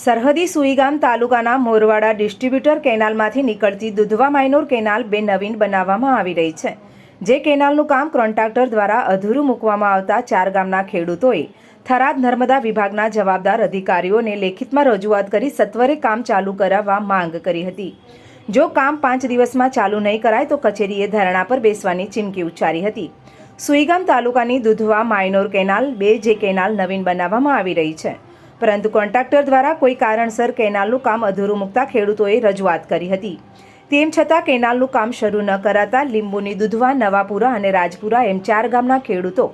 સરહદી સુઈગામ તાલુકાના મોરવાડા ડિસ્ટ્રીબ્યુટર કેનાલમાંથી નીકળતી દુધવા માઇનોર કેનાલ બે નવીન બનાવવામાં આવી રહી છે. જે કેનાલનું કામ કોન્ટ્રાક્ટર દ્વારા અધૂરું મૂકવામાં આવતા ચાર ગામના ખેડૂતોએ થરાદ નર્મદા વિભાગના જવાબદાર અધિકારીઓને લેખિતમાં રજૂઆત કરી સત્વરે કામ ચાલુ કરાવવા માંગ કરી હતી. જો કામ પાંચ દિવસમાં ચાલુ નહીં કરાય તો કચેરીએ ધરણા પર બેસવાની ચીમકી ઉચ્ચારી હતી. સુઈગામ તાલુકાની દુધવા માઇનોર કેનાલ બે જે કેનાલ નવીન બનાવવામાં આવી રહી છે. પરંતુ કોન્ટ્રાક્ટર દ્વારા કોઈ કારણસર કેનાલનું કામ અધૂરું મૂકતા ખેડૂતોએ રજૂઆત કરી હતી. તેમ છતાં કેનાલનું કામ શરૂ ન કરાતા લીંબુની દુધવા, નવાપુરા અને રાજપુરા એમ ચાર ગામના ખેડૂતો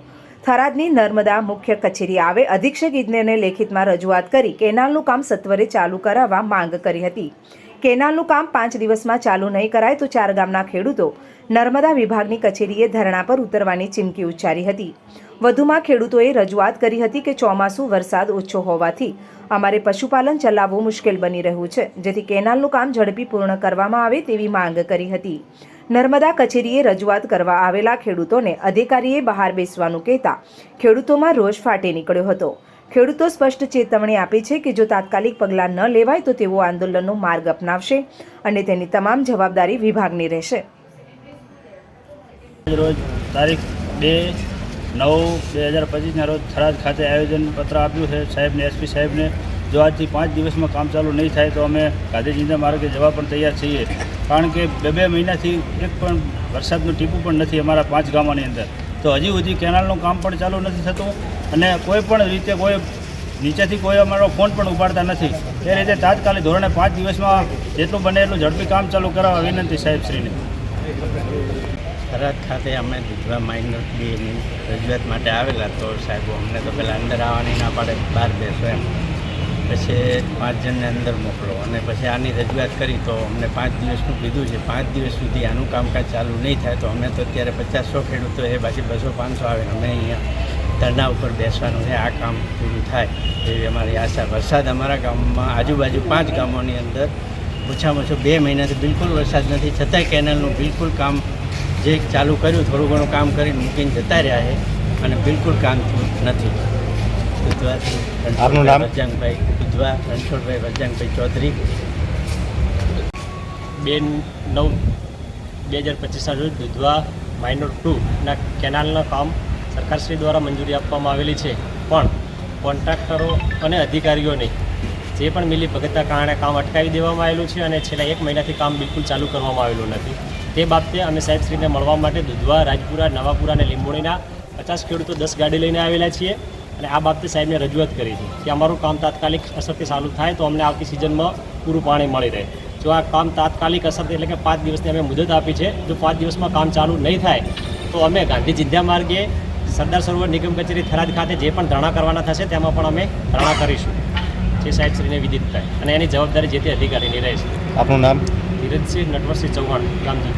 થરાદની નર્મદા મુખ્ય કચેરી આવે અધિક્ષક ઇજનેરને લેખિતમાં રજૂઆત કરી કેનાલનું કામ સત્વરે ચાલુ કરાવવા માંગ કરી હતી. કેનાલનું કામ પાંચ દિવસમાં ચાલુ નહીં કરાય તો ચાર ગામના ખેડૂતો નર્મદા વિભાગની કચેરીએ ધરણા પર ઉતરવાની ચીમકી ઉચ્ચારી હતી. વધુમાં ખેડૂતોએ રજૂઆત કરી હતી કે ચોમાસું વરસાદ ઓછો હોવાથી અમારે પશુપાલન ચલાવવું મુશ્કેલ બની રહ્યું છે, જેથી કેનાલનું કામ ઝડપી પૂર્ણ કરવામાં આવે તેવી માંગ કરી હતી. નર્મદા કચેરીએ રજૂઆત કરવા આવેલા ખેડૂતોને અધિકારીએ બહાર બેસવાનું કહેતા ખેડૂતોમાં રોષ ફાટી નીકળ્યો હતો. ખેડૂતો સ્પષ્ટ ચેતવણી આપી છે કે જો તાત્કાલિક પગલાં ન લેવાય તો તેઓ આંદોલનનો માર્ગ અપનાવશે અને તેની તમામ જવાબદારી વિભાગની રહેશે. રોજ તારીખ બે નવ બે હજાર પચીસના રોજ થરાદ ખાતે આયોજન પત્ર આપ્યું છે. સાહેબને, એસપી સાહેબને, જો આજથી પાંચ દિવસમાં કામ ચાલુ નહીં થાય તો અમે ગાંધીજીના માર્ગે જવા પણ તૈયાર છીએ. કારણ કે બે બે મહિનાથી એક પણ વરસાદનું ટીપું પણ નથી અમારા પાંચ ગામોની અંદર. તો હજી સુધી કેનાલનું કામ પણ ચાલુ નથી થતું અને કોઈ પણ રીતે કોઈ નીચેથી કોઈ અમારો ફોન પણ ઉપાડતા નથી. એ રીતે તાત્કાલિક ધોરણે પાંચ દિવસમાં જેટલું બને એટલું ઝડપી કામ ચાલુ કરાવવા વિનંતી સાહેબશ્રીને થરાદ ખાતે અમે દુધવા માઇનર બેની રજૂઆત માટે આવેલા તો સાહેબો અમને તો પહેલાં અંદર આવવાની ના પાડે, બહાર બેસો એમ. પછી પાંચ જણને અંદર મોકલો. અને પછી આની રજૂઆત કરી તો અમને પાંચ દિવસનું કીધું છે, પાંચ દિવસ સુધી આનું કામકાજ ચાલુ નહીં થાય તો અમે તો અત્યારે પચાસસો ખેડૂતો એ પાછી બસો પાંચસો આવે. અમે અહીંયા ધરણા ઉપર બેસવાનું છે, આ કામ પૂરું થાય એવી અમારી આશા. વરસાદ અમારા ગામમાં આજુબાજુ પાંચ ગામોની અંદર ઓછામાં ઓછું બે મહિનાથી બિલકુલ વરસાદ નથી. છતાંય કેનાલનું બિલકુલ કામ જે ચાલુ કર્યું, થોડું ઘણું કામ કરીને મૂકીને જતા રહ્યા છે અને બિલકુલ કામ નથી. આપનું નામ? વજ્જાંગભાઈ દુધવા રણછોડભાઈ વજ્જાંગભાઈ ચૌધરી. બે નવ બે હજાર પચીસના રોજ દુધવા માઇનોર ટુના કેનાલના કામ સરકારશ્રી દ્વારા મંજૂરી આપવામાં આવેલી છે. પણ કોન્ટ્રાક્ટરો અને અધિકારીઓને જે પણ મિલી ભગતના કારણે કામ અટકાવી દેવામાં આવેલું છે અને છેલ્લા એક મહિનાથી કામ બિલકુલ ચાલુ કરવામાં આવેલું નથી. તે બાબતે અમે સાહેબશ્રીને મળવા માટે દુધવા રાજપુરા નવાપુરા અને લીંબોણીના પચાસ ખેડૂતો દસ ગાડી લઈને આવેલા છીએ. અને આ બાબતે સાહેબને રજૂઆત કરી છે. કે અમારું કામ તાત્કાલિક અસરથી ચાલુ થાય તો અમને આવતી સિઝનમાં પૂરું પાણી મળી રહે. જો આ કામ તાત્કાલિક અસરથી એટલે કે પાંચ દિવસની અમે મુદત આપી છે જો પાંચ દિવસમાં કામ ચાલુ નહીં થાય તો અમે ગાંધી જિંધ્યા માર્ગે સરદાર સરોવર નિગમ કચેરી થરાદ ખાતે જે પણ ધરણા કરવાના થશે તેમાં પણ અમે ધરણા કરીશું. જે સાહેબશ્રીને વિદિત થાય અને એની જવાબદારી જે તે અધિકારીની રહેશે. આપનું નામ? ધીરજસિંહ નટવરસિંહ ચૌહાણ ગામજી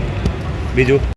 બીજું?